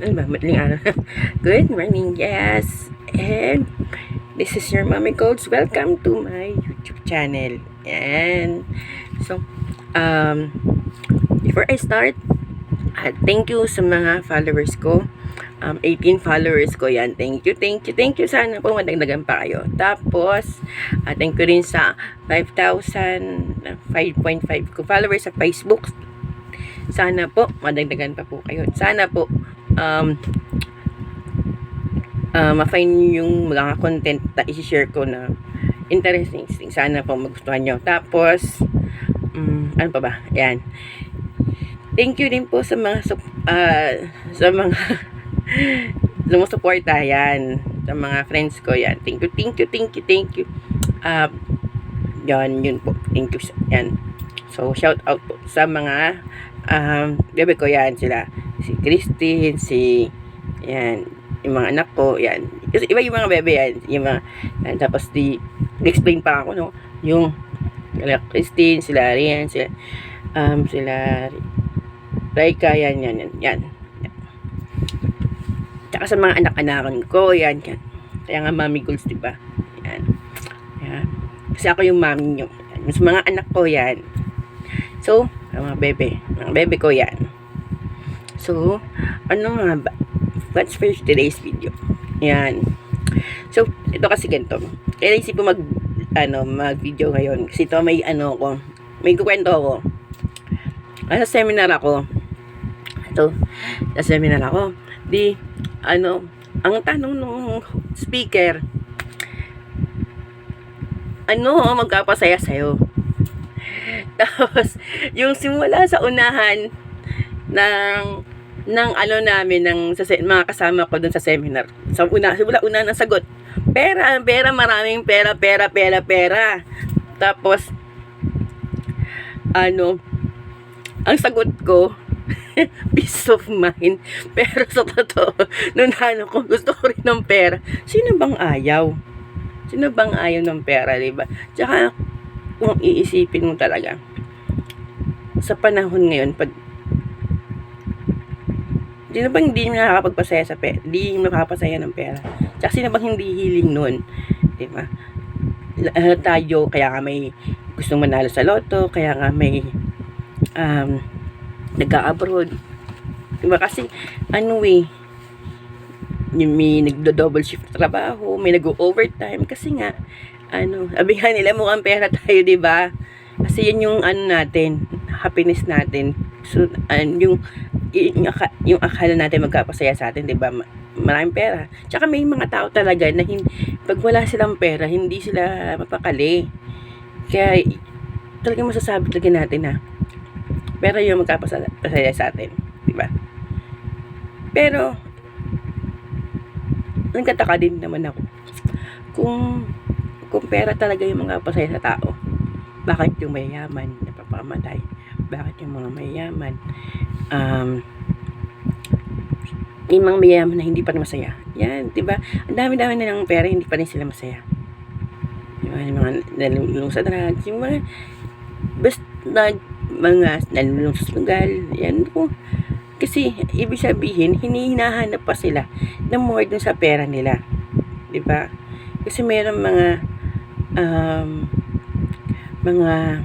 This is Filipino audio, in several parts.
Ano ba? Madaling araw. Good morning, yes. And this is your Mommy Codes. Welcome to my YouTube channel. And so, um, before I start, uh, thank you sa mga followers ko. Um, 18 followers ko yan. Thank you, thank you, thank you. Sana po madagdagan pa kayo. Tapos, uh, thank you rin sa 5,000, uh, 5.5 ko followers sa Facebook. Sana po, madagdagan pa po kayo. Sana po, um, uh, ma-find nyo yung mga content na isi-share ko na interesting. Sana po magustuhan nyo. Tapos, um, ano pa ba? Yan. Thank you din po sa mga uh, sa mga sumusuporta yan sa mga friends ko yan. Thank you, thank you, thank you, thank you. Uh, yan, yun po. Thank you. sa- Yan. So, shout out po sa mga um, bebe ko yan sila. Si Christine, si yan, yung mga anak ko, yan. Kasi iba yung mga bebe yan. Yung mga, yan, tapos di, explain pa ako, no? Yung, sila Christine, sila Rian, sila, um, sila Raika, yan, yan, yan, yan. Tsaka sa mga anak-anakan ko, yan, yan. Kaya nga mami goals, di ba? Yan. Yan. Kasi ako yung mami nyo. Sa mga anak ko, yan. So, mga bebe. Mga bebe ko, yan. So, ano nga ba? What's for today's video? Yan. So, ito kasi ganito. Kaya isip ko mag, ano, mag-video ngayon. Kasi ito may, ano ko, may kukwento ako. Nasa seminar ako. Ito, sa seminar ako. Di, ano, ang tanong nung speaker, ano ang magkapasaya sa'yo? Tapos, yung simula sa unahan ng ng ano namin ng sa mga kasama ko doon sa seminar. Sa una, simula una ng sagot. Pera, pera, maraming pera, pera, pera, pera. Tapos ano, ang sagot ko, peace of mind. Pero sa totoo, nung ano ko, gusto ko rin ng pera. Sino bang ayaw? Sino bang ayaw ng pera, di ba? Tsaka, kung iisipin mo talaga, sa panahon ngayon, pag Sino bang hindi nakakapagpasaya sa pera? Hindi makapasaya ng pera. Tsaka sino bang hindi hiling nun? Di ba? Uh, tayo, kaya nga may gustong manalo sa loto, kaya nga may um, nag-abroad. Di ba? Kasi, ano eh, may nagdo-double shift trabaho, may nag-overtime, kasi nga, ano, sabi nga nila mukhang pera tayo, di ba? Kasi yun yung ano natin, happiness natin. So, an, yung, yung, yung akala natin magkapasaya sa atin, di ba? Ma- Maraming pera. Tsaka may mga tao talaga na hin, pag wala silang pera, hindi sila mapakali. Kaya, talaga masasabi talaga natin na pera yung magkapasaya sa atin. Di ba? Pero, nagkataka din naman ako. Kung, kung pera talaga yung mga pasaya sa tao, bakit yung mayayaman napapamatay? Bakit yung mga mayayaman um, yung mga mayayaman na hindi pa rin masaya? Yan, di ba? Ang dami-dami na ng pera, hindi pa rin sila masaya. Di? Yung mga nalulung sa drugs, yung mga basta mga nalulung sa sugal, yan po. Kasi, ibig sabihin, hinihinahanap pa sila na more dun sa pera nila. Di ba? Kasi meron mga um, mga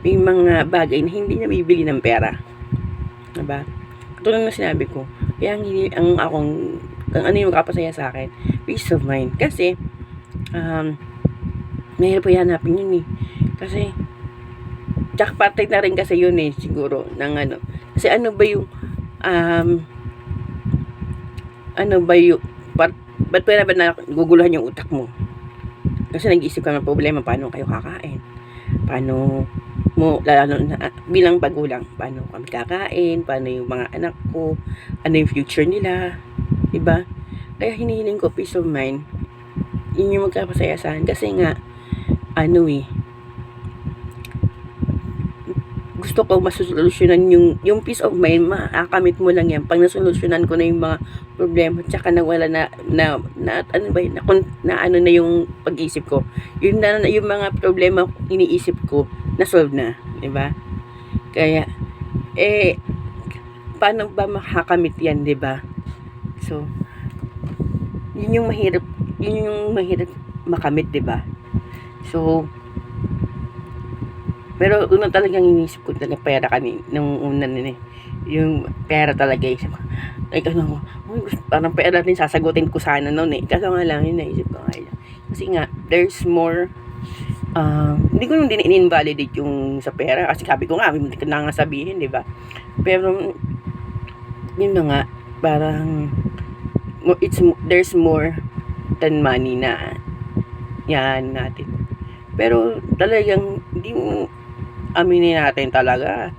may mga bagay na hindi nabibili ng pera. Diba? Tulad ng sinabi ko, kaya ang, ang akong, ang ano yung makapasaya sa akin, peace of mind. Kasi, um, mahirap po hanapin yun eh. Kasi, tsaka partay na rin kasi yun eh, siguro, ng ano. Kasi ano ba yung, um, ano ba yung, part, ba't pwede ba na guguluhan yung utak mo? Kasi nag-iisip ka ng problema, paano kayo kakain? Paano mo, lalo na bilang bagulang, paano kami kakain, paano yung mga anak ko, ano yung future nila, diba? Kaya hinihiling ko peace of mind, yun yung magkapasaya sa akin. Kasi nga, ano eh, gusto ko masolusyonan yung, yung peace of mind, makakamit mo lang yan. Pag nasolusyonan ko na yung mga problema, tsaka nawala na, na, na, ano ba yun, na, na ano na yung pag-isip ko. Yun na, yung mga problema iniisip ko, na-solve na, di ba? Kaya, eh, paano ba makakamit yan, di ba? So, yun yung mahirap, yun yung mahirap makamit, di ba? So, pero una talagang inisip ko talaga pera kanin nung una eh. Yung pera talaga eh. Like ano, parang pera din sasagutin ko sana noon eh. Kaso nga lang, yun naisip ko nga lang. Kasi nga, there's more ah, hindi ko nung din in-invalidate yung sa pera kasi sabi ko nga, hindi ko na nga sabihin, di ba? Pero, yun na nga, parang, it's, there's more than money na yan natin. Pero talagang, hindi mo aminin natin talaga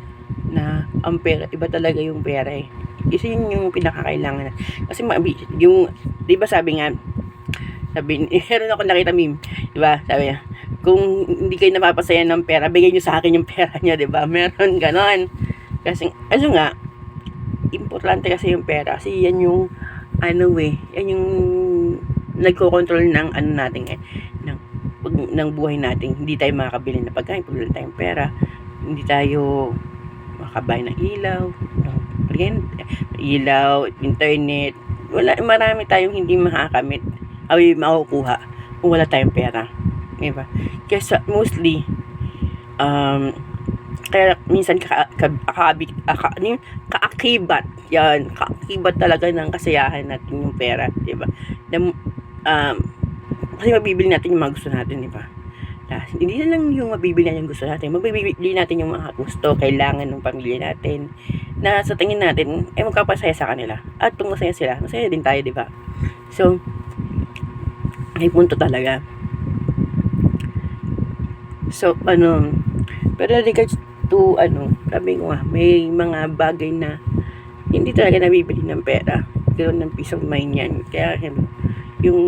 na ang pera, iba talaga yung pera eh. Isa yun yung pinakakailangan. Kasi yung, di ba sabi nga, sabi, meron ako nakita meme, di ba? Sabi niya, kung hindi kayo napapasaya ng pera, bigay niyo sa akin yung pera niya, di ba? Meron ganon. Kasi, ano nga, importante kasi yung pera. Kasi yan yung, ano eh, yan yung nagko-control ng ano natin eh, ng, buhay natin. Hindi tayo makakabili ng pagkain pag wala tayong pera. Hindi tayo makabayad ng ilaw, ng ilaw, internet. Wala, marami tayong hindi makakamit ay makukuha kung wala tayong pera. Diba? Kaya mostly, um, kaya minsan ka, ka, ano yun? kaakibat, yan, kaakibat talaga ng kasiyahan natin yung pera, di ba? Um, kasi mabibili natin yung mga gusto natin, di ba? Hindi na lang yung mabibili natin yung gusto natin, mabibili natin yung mga gusto, kailangan ng pamilya natin, na sa tingin natin, eh magkapasaya sa kanila. At kung masaya sila, masaya din tayo, di ba? So, may punto talaga. So, ano, pero regards to, ano, sabi ko nga, may mga bagay na hindi talaga nabibili ng pera. Ganoon ng peace of mind yan. Kaya, yung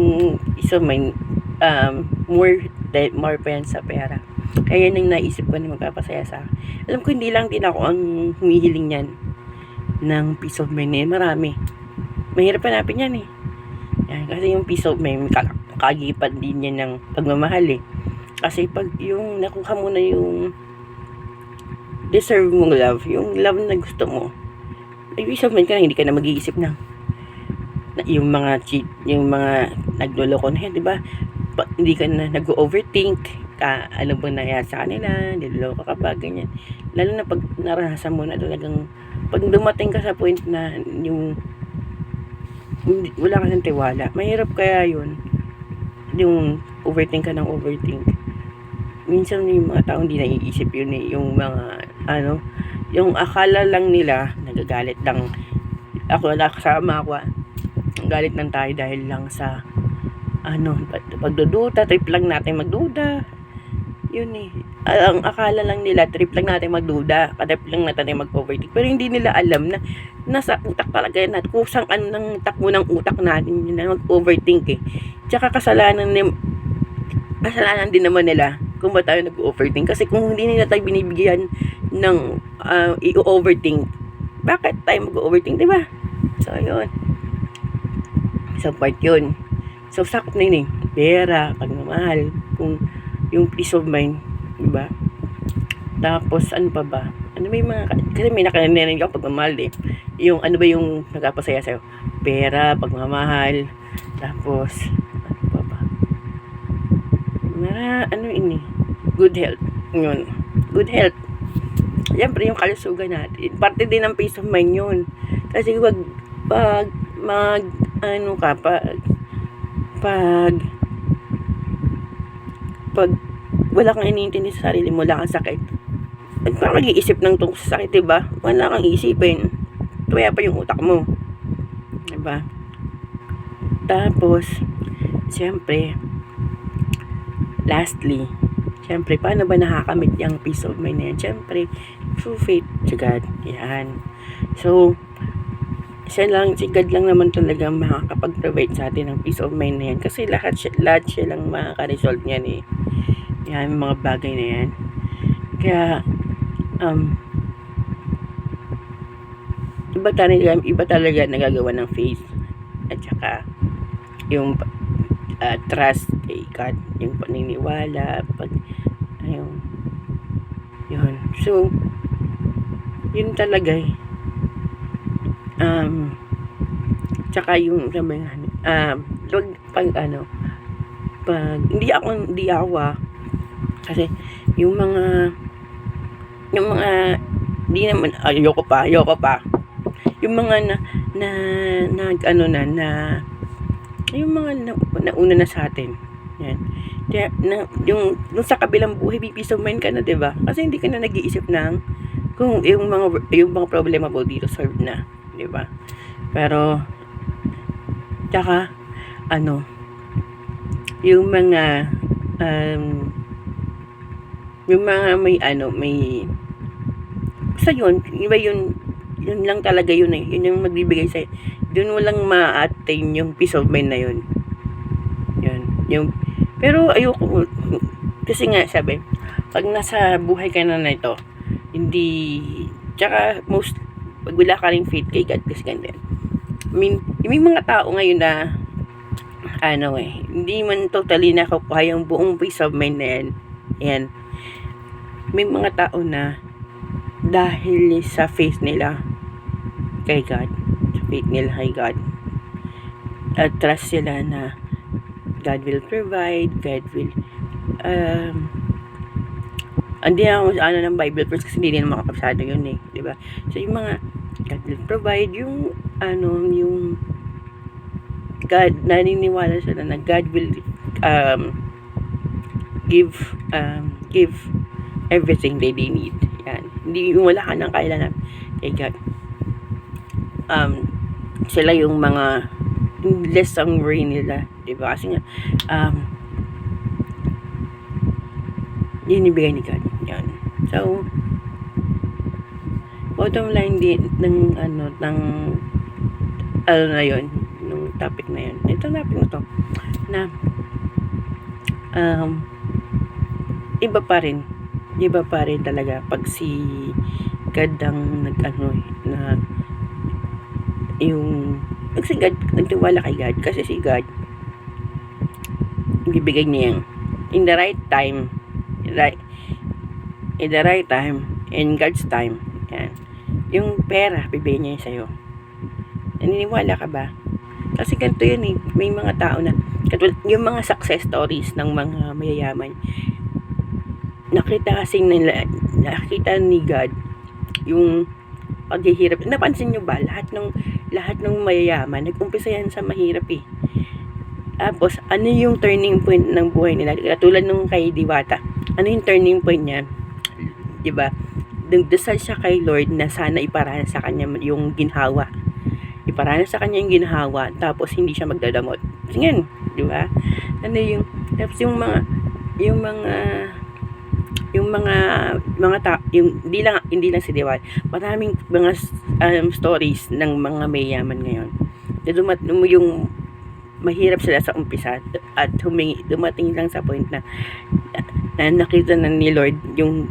peace of mind, um, more, than- more pa yan sa pera. Kaya yan ang naisip ko na magpapasaya sa akin. Alam ko, hindi lang din ako ang humihiling yan ng peace of mind na. Marami. Mahirap hanapin yan eh. Yan, kasi yung peace of mind, ka- kagipan din yan ng pagmamahal eh. Kasi pag yung nakuha mo na yung deserve mong love, yung love na gusto mo, ay peace of mind ka na, hindi ka na mag-iisip ng na yung mga cheat, yung mga nagloloko na yan, di ba? Pa- hindi ka na nag-overthink, ka, ano bang nangyari sa kanila, niloloko ka ba, ganyan. Lalo na pag naranasan mo na talagang, pag dumating ka sa point na yung wala ka ng tiwala, mahirap kaya yun, yung overthink ka ng overthink. Minsan yung mga tao hindi naiisip yun eh, yung mga, ano, yung akala lang nila, nagagalit lang, ako nakasama ako, ah, galit lang tayo dahil lang sa, ano, pag- pagdududa, trip lang natin magduda, yun eh. Ang akala lang nila, trip lang natin magduda, trip lang natin mag-overthink. Pero hindi nila alam na nasa utak talaga yan at kusang ano ng takbo ng utak natin yun na mag-overthink eh. Tsaka kasalanan ni kasalanan din naman nila kung ba tayo nag-overthink. Kasi kung hindi nila tayo binibigyan ng ah, i-overthink, bakit tayo mag-overthink, di ba? So, yun. So, part yun. So, sakop na yun eh. Pera, pagmamahal, kung yung peace of mind, di ba? Tapos, ano pa ba? Ano ba yung mga, kasi may nakarinig ako pagmamahal eh. Yung, ano ba yung nagpapasaya sa'yo? Pera, pagmamahal, tapos, ano pa ba? Mara, ano ini? Good health. Yun. Good health. Siyempre, yung kalusugan natin. Parte din ng peace of mind yun. Kasi wag, pag, mag, ano ka, pag, pag, pag, wala kang iniintindi sa sarili mo, wala kang sakit. At parang mag-iisip ng tungkol sa sakit, diba? Wala kang isipin. Tuwaya pa yung utak mo. Diba? Tapos, siyempre, lastly, siyempre, paano ba nakakamit yung peace of mind na yan? Siyempre, through faith to God. Yan. So, siya lang, si God lang naman talaga makakapag-provide sa atin ng peace of mind na yan. Kasi lahat siya, lahat siya lang makaka-resolve niyan eh. Yan, yung mga bagay na yan. Kaya, um, iba talaga, iba talaga nagagawa ng faith. At saka, yung uh, trust kay God, yung paniniwala, pag, ayun, yun. So, yun talaga eh. Um, tsaka yung, nga, um, wag, pag ano, pag, hindi ako, hindi ako ah, kasi, yung mga, yung mga, hindi naman, ayoko pa, ayoko pa, yung mga na, na, nag, ano na, na, yung mga na, nauna na sa atin, yan, kaya, na, yung, yung sa kabilang buhay, peace of mind ka na, di ba? Kasi hindi ka na nag-iisip ng, kung yung mga, yung mga problema mo dito solved na, di ba? Pero, tsaka, ano, yung mga, um, yung mga may, ano, may, sa yun, iba yun, yun lang talaga yun eh, yun yung magbibigay sa'yo, dun mo lang ma-attain yung peace of mind na yun. Yun, yung, pero ayoko, kasi nga sabi, pag nasa buhay ka na na ito, hindi, tsaka most, pag wala ka rin faith kay God, kasi ganyan. I mean, may mga tao ngayon na, ano eh, hindi man totally nakukuha yung buong peace of mind na yan. Yan. May mga tao na, dahil sa faith nila kay God, sa faith nila kay God, at trust sila na God will provide, God will, um, hindi ako ano ng Bible verse kasi hindi din makapasado yun eh, di ba? So yung mga God will provide yung ano yung God naniniwala sila na God will um give um give everything that they need. Yan. Hindi yung wala ka ng kailangan kay God. Um sila yung mga less ang worry nila, 'di ba? Kasi nga um yun ni God. Yan. So, bottom line din ng ano ng ano na yun nung topic na yun. Ito topic na to na um iba pa rin. Iba pa rin talaga pag si God ang nag ano eh, na yung pag si God nagtiwala kay God kasi si God bibigay niya yung in the right time right in the right time in God's time yung pera bibigyan niya sa'yo. Naniniwala ka ba? Kasi ganito yun eh. May mga tao na katulad yung mga success stories ng mga mayayaman nakita kasing nila nakita ni God yung paghihirap. Napansin nyo ba lahat ng lahat ng mayayaman nag-umpisa yan sa mahirap eh. Tapos ano yung turning point ng buhay nila? Katulad nung kay Diwata ano yung turning point niya? 'di ba nagdasal siya kay Lord na sana iparanas sa kanya yung ginhawa. Iparanas sa kanya yung ginhawa tapos hindi siya magdadamot. Tingnan di ba? Ano yung tapos yung mga yung mga yung mga mga ta yung hindi lang hindi lang si Diwata maraming mga um, stories ng mga mayaman ngayon. Na dumat yung mahirap sila sa umpisa at humingi dumating lang sa point na na nakita na ni Lord yung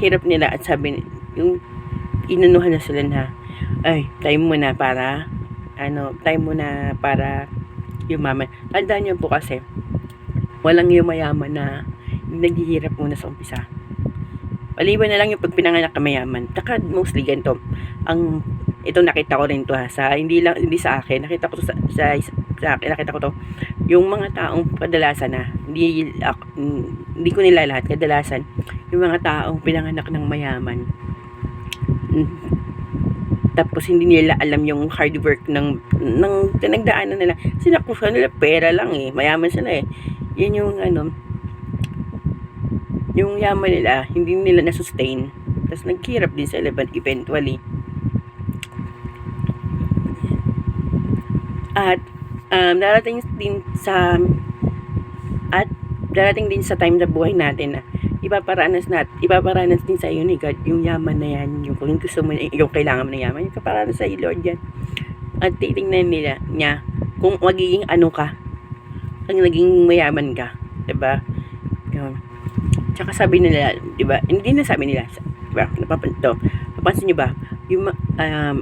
hirap nila at sabi yung inanuhan na sila na ay time mo na para ano time mo na para yumaman tandaan niyo po kasi walang yumayaman na naghihirap muna sa umpisa Maliban na lang yung pag pinanganak ka mayaman. Taka mostly ganito. Ang ito nakita ko rin to ha sa hindi lang hindi sa akin nakita ko to sa, sa, sa akin nakita ko to yung mga taong kadalasan na hindi hindi ko nila lahat kadalasan yung mga taong pinanganak ng mayaman. Mm. tapos hindi nila alam yung hard work ng ng pinagdaanan nila. Kasi nakuha nila pera lang eh. Mayaman sila eh. Yun yung ano yung yaman nila hindi nila na-sustain. Tapos naghirap din sila but eventually. At um, darating din sa darating din sa time na buhay natin na ipaparanas nat ipaparanas din sa iyo ni God yung yaman na yan yung kung gusto mo yung kailangan mo ng yaman yung kaparanas sa iyo Lord yan. At titingnan nila niya kung magiging ano ka kung naging mayaman ka 'di ba yun. Tsaka sabi nila 'di ba hindi na sabi nila 'di ba napapanto napansin niyo ba? Yung um,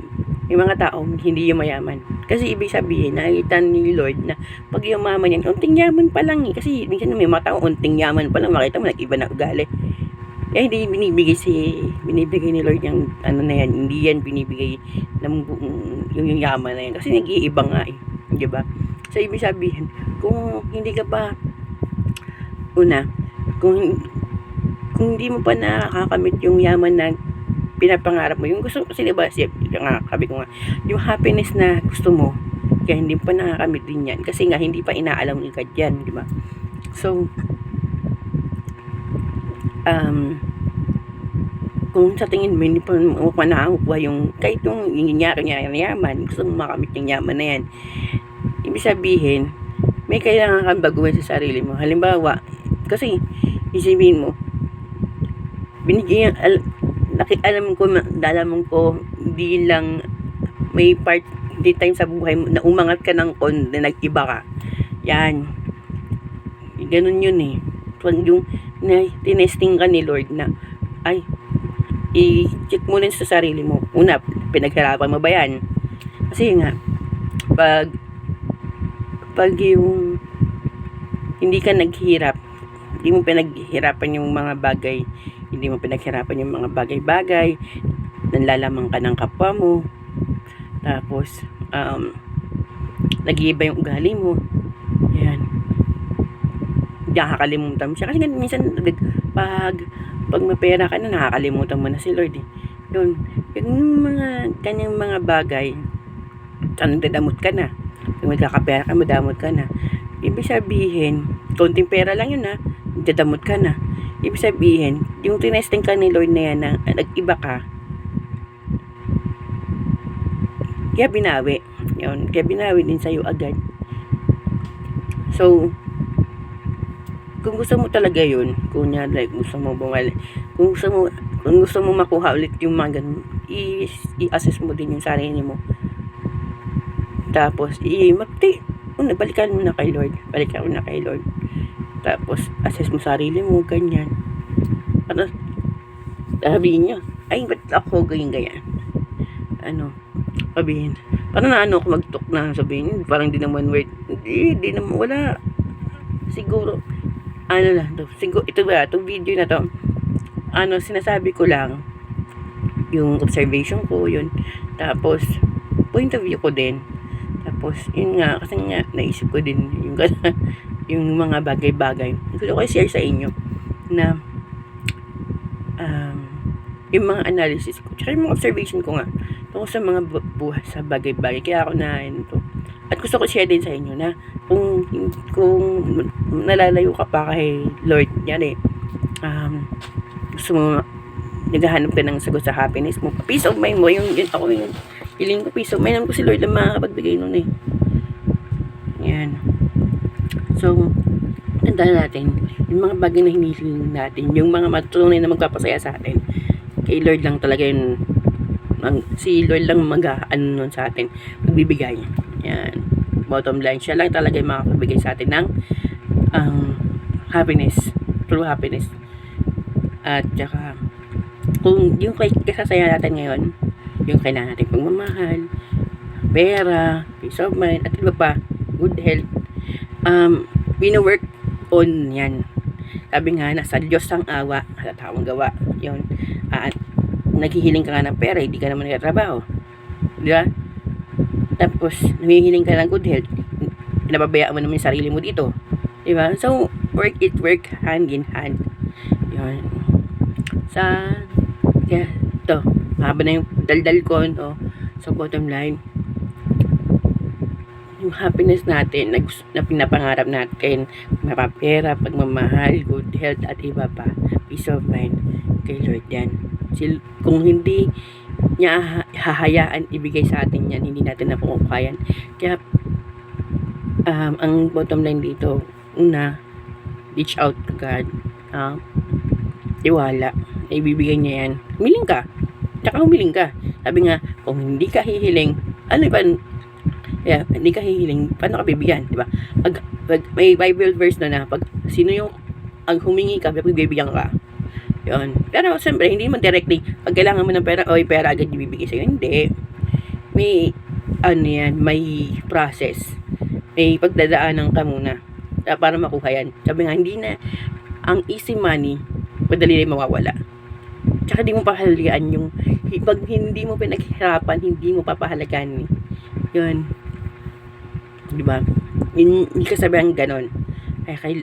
yung mga taong hindi yung mayaman kasi ibig sabihin, nakikita ni Lord na pag yumaman yan, unting yaman pa lang eh. Kasi minsan may mga tao, unting yaman pa lang, makita mo, nag-iba na ugali. Eh, hindi binibigay si, binibigay ni Lord yung ano na yan, hindi yan binibigay ng buong, yung, yung yaman na yan. Kasi nag-iiba nga eh, di ba? So, ibig sabihin, kung hindi ka pa, una, kung, kung hindi mo pa nakakamit yung yaman na pinapangarap mo, yung gusto, kasi di ba, siya, nga, sabi ko nga, yung happiness na gusto mo, kaya hindi pa nakakamit din yan. Kasi nga, hindi pa inaalam ni God yan, di ba? So, um, kung sa tingin mo, hindi pa mo pa nakakuha yung, kahit yung nangyari niya na yaman, gusto mo makamit yung yaman na yan. Ibig sabihin, may kailangan kang baguhin sa sarili mo. Halimbawa, kasi, isipin mo, binigyan, al, naki, alam ko, dalamang ko, hindi lang, may part, hindi time sa buhay mo, na umangat ka ng kon, na nag-iba ka. Yan. Ganun yun eh. Pag yung, na, tinesting ka ni Lord na, ay, i-check mo rin sa sarili mo. Una, pinaghirapan mo ba yan? Kasi nga, pag, pag yung, hindi ka naghirap, hindi mo pinaghirapan yung mga bagay, hindi mo pinaghirapan yung mga bagay-bagay, nanlalamang ka ng kapwa mo, tapos, um, nag-iiba yung ugali mo, yan, nakakalimutan mo siya. Kasi minsan, pag, pag may pera ka na, nakakalimutan mo na si Lord eh. Yun, yung mga, kanyang mga bagay, saan dadamot ka na. Kung magkakapera ka, madamot ka na. Ibig sabihin, konting pera lang yun ha, dadamot ka na. Ibig sabihin, yung tinesting ka ni Lord na yan na nag-iba ka, kaya binawi. Yun, kaya binawi din sa'yo agad. So, kung gusto mo talaga yun, kung niya, like, gusto mo bumali, kung gusto mo, kung gusto mo makuha ulit yung mga ganun, i-assess mo din yung sarili mo. Tapos, i magti, una, balikan mo na kay Lord. Balikan mo na kay Lord. Tapos, assess mo sarili mo, ganyan. Ano, sabihin niya, ay, ba't ako ganyan ganyan? Ano, sabihin, parang na ano ako magtok na sabihin, parang di naman word, hindi, di naman, wala. Siguro, ano lang to, siguro, ito ba, itong video na to, ano, sinasabi ko lang, yung observation ko, yun. Tapos, point of view ko din. Tapos, yun nga, kasi nga, naisip ko din yung, yung mga bagay-bagay. Gusto ko i-share sa inyo na um, yung mga analysis ko, tsaka yung mga observation ko nga, tungkol sa mga bu- buhay sa bagay-bagay. Kaya ako na, ano to. At gusto ko share din sa inyo na kung, kung nalalayo ka pa kay Lord, yan eh, um, gusto mo, naghahanap ka ng sagot sa happiness mo, peace of mind mo, yung, yun, ako yung, feeling ko peace of mind, alam ko si Lord ang makakapagbigay nun eh. Yan. So, tandaan natin, yung mga bagay na hinihiling natin, yung mga matutunay na magpapasaya sa atin, kay Lord lang talaga yun, ang, si Lord lang mag ano nun sa atin, magbibigay. Yan. Bottom line, siya lang talaga yung makakabigay sa atin ng ang happiness, true happiness. At saka, kung yung kay kasasaya natin ngayon, yung kailangan natin pagmamahal, pera, peace of mind, at iba pa, good health, um, wino-work on yan. Sabi nga, nasa Diyos ang awa, sa taong gawa. Yun. At naghihiling ka nga ng pera, hindi ka naman nagtatrabaho. Di ba? Tapos, nanghihiling ka ng good health, nababayaan mo naman yung sarili mo dito. Di ba? So, work it, work hand in hand. Yun. Sa, kaya, ito, haba na yung daldal ko, no? So, bottom line, yung happiness natin na, na pinapangarap natin, mapapera, pagmamahal, good health, at iba pa, peace of mind, kay Lord yan. Kung hindi niya ha- hahayaan ibigay sa atin yan, hindi natin nakukuha. Kaya, um, ang bottom line dito, una, reach out to God. Uh, tiwala. Ibibigay niya yan. Humiling ka. Tsaka humiling ka. Sabi nga, kung hindi ka hihiling, ano ba, kaya, hindi ka hihiling, paano ka bibigyan, di ba? Pag, pag, may Bible verse na na, pag sino yung, ang humingi ka, pagbibigyan ka. Yun. Pero, siyempre, hindi mo directly, pag kailangan mo ng pera, oy, pera agad ibibigay sa'yo. Hindi. May, ano yan, may process. May pagdadaanan ka muna ah, para makuha yan. Sabi nga, hindi na, ang easy money, madali rin mawawala. Tsaka di mo pahalagaan yung, pag hindi mo pinaghirapan, hindi mo papahalagaan. Yun. Di ba? Yun- Hindi ka sabihan ganon. Kaya kay,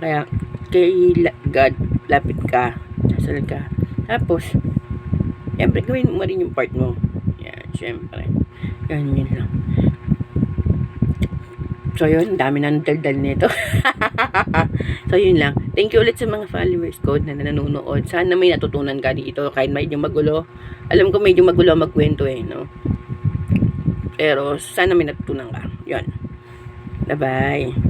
kaya kay God, lapit ka, dasal ka. Tapos, siyempre gawin mo rin yung part mo. Yan, siyempre. Yan, yun lang. So yun, dami na daldal nito. so yun lang. Thank you ulit sa mga followers ko na nanonood. Sana may natutunan ka dito kahit medyo magulo. Alam ko medyo magulo magkwento eh, no? Pero sana may natutunan ka. Yun. Bye-bye.